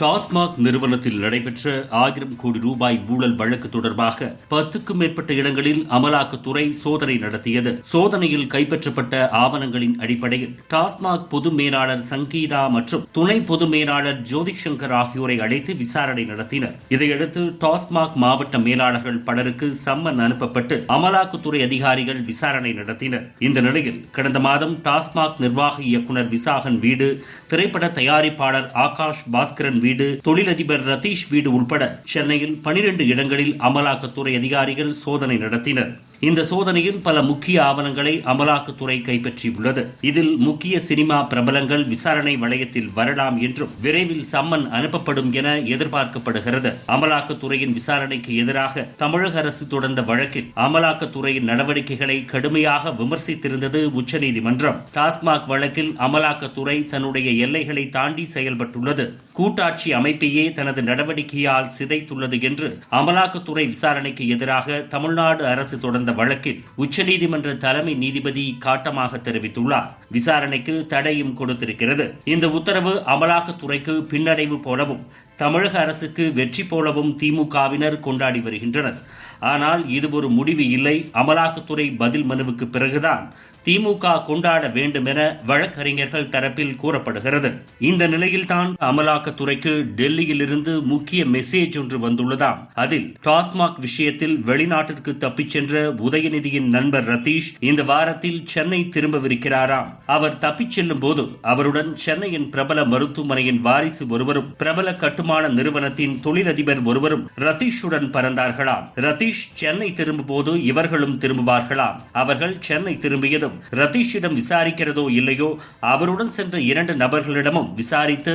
டாஸ்மாக் நிறுவனத்தில் நடைபெற்ற ஆயிரம் கோடி ரூபாய் ஊழல் வழக்கு தொடர்பாக பத்துக்கும் மேற்பட்ட இடங்களில் அமலாக்கத்துறை சோதனை நடத்தியது. சோதனையில் கைப்பற்றப்பட்ட ஆவணங்களின் அடிப்படையில் டாஸ்மாக் பொது மேலாளர் சங்கீதா மற்றும் துணை பொது மேலாளர் ஜோதிக் சங்கர் ஆகியோரை அழைத்து விசாரணை நடத்தினர். இதையடுத்து டாஸ்மாக் மாவட்ட மேலாளர்கள் பலருக்கு சம்மன் அனுப்பப்பட்டு அமலாக்கத்துறை அதிகாரிகள் விசாரணை நடத்தினர். இந்த நிலையில் கடந்த மாதம் டாஸ்மாக் நிர்வாக இயக்குநர் விசாகன் வீடு திரைப்பட தயாரிப்பாளர் ஆகாஷ் பாஸ்கரன் வீடு தொழிலதிபர் ரதீஷ் வீடு உட்பட சென்னையில் பனிரெண்டு இடங்களில் அமலாக்கத்துறை அதிகாரிகள் சோதனை நடத்தினர். இந்த சோதனையில் பல முக்கிய ஆவணங்களை அமலாக்கத்துறை கைப்பற்றியுள்ளது. இதில் முக்கிய சினிமா பிரபலங்கள் விசாரணை வளையத்தில் வரலாம் என்றும் விரைவில் சம்மன் அனுப்பப்படும் என எதிர்பார்க்கப்படுகிறது. அமலாக்கத்துறையின் விசாரணைக்கு எதிராக தமிழக அரசு தொடர்ந்த வழக்கில் அமலாக்கத்துறையின் நடவடிக்கைகளை கடுமையாக விமர்சித்திருந்தது உச்சநீதிமன்றம். டாஸ்மாக் வழக்கில் அமலாக்கத்துறை தன்னுடைய எல்லைகளை தாண்டி செயல்பட்டுள்ளது. கூட்டாட்சி அமைப்பையே தனது நடவடிக்கையால் சிதைத்துள்ளது என்று அமலாக்கத்துறை விசாரணைக்கு எதிராக தமிழ்நாடு அரசு தொடர்ந்த வழக்கில் உச்சநீதிமன்ற தலைமை நீதிபதி காட்டமாக தெரிவித்துள்ளார். விசாரணைக்கு தடையும் கொடுத்திருக்கிறது. இந்த உத்தரவு அமலாக்கத்துறைக்கு பின்னடைவு போலவும் தமிழக அரசுக்கு வெற்றி போலவும் திமுகவினர் கொண்டாடி வருகின்றனர். ஆனால் இது ஒரு முடிவு இல்லை. அமலாக்கத்துறை பதில் மனுவுக்கு பிறகுதான் திமுக கொண்டாட வேண்டும் என வழக்கறிஞர்கள் தரப்பில் கூறப்படுகிறது. இந்த நிலையில்தான் அமலாக்கத்துறைக்கு டெல்லியிலிருந்து முக்கிய மெசேஜ் ஒன்று வந்துள்ளதாம். அதில் டாஸ்மாக் விஷயத்தில் வெளிநாட்டிற்கு தப்பிச் சென்ற உதயநிதியின் நண்பர் ரதீஷ் இந்த வாரத்தில் சென்னை திரும்பவிருக்கிறாராம். அவர் தப்பிச் செல்லும் போது அவருடன் சென்னையின் பிரபல மருத்துவமனையின் வாரிசு ஒருவரும் பிரபல கட்டுமான நிறுவனத்தின் தொழிலதிபர் ஒருவரும் ரதீஷுடன் பறந்தார்களாம். ரதீஷ் சென்னை திரும்பும் போது இவர்களும் திரும்புவார்களாம். அவர்கள் சென்னை திரும்பியதும் ரதீஷிடம் விசாரிக்கிறதோ இல்லையோ அவருடன் சென்ற இரண்டு நபர்களிடமும் விசாரித்து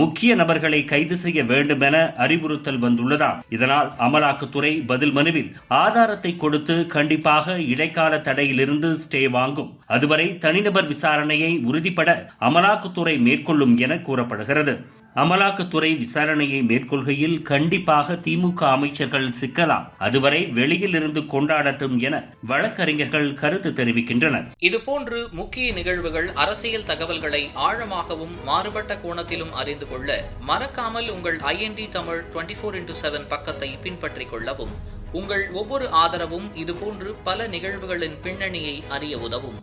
முக்கிய நபர்களை கைது செய்ய வேண்டும் என அறிவுறுத்தல் வந்துள்ளதாம். இதனால் அமலாக்கத்துறை பதில் மனுவில் ஆதாரத்தை கொடுத்து கண்டிப்பாக இடைக்கால தடையிலிருந்து ஸ்டே வாங்கும். அதுவரை தனிநபர் விசாரணையை உறுதிப்பட அமலாக்கத்துறை மேற்கொள்ளும் என கூறப்படுகிறது. அமலாக்கத்துறை விசாரணையை மேற்கொள்கையில் கண்டிப்பாக திமுக அமைச்சர்கள் சிக்கலாம். அதுவரை வெளியில் இருந்து கொண்டாடட்டும் என வழக்கறிஞர்கள் கருத்து தெரிவிக்கின்றனர். இதுபோன்று முக்கிய நிகழ்வுகள் அரசியல் தகவல்களை ஆழமாகவும் மாறுபட்ட கோணத்திலும் அறிந்து கொள்ள மறக்காமல் உங்கள் IND Tamil twenty four into seven பக்கத்தை பின்பற்றிக் கொள்ளவும். உங்கள் ஒவ்வொரு ஆதரவும் இதுபோன்று பல நிகழ்வுகளின் பின்னணியை அறிய உதவும்.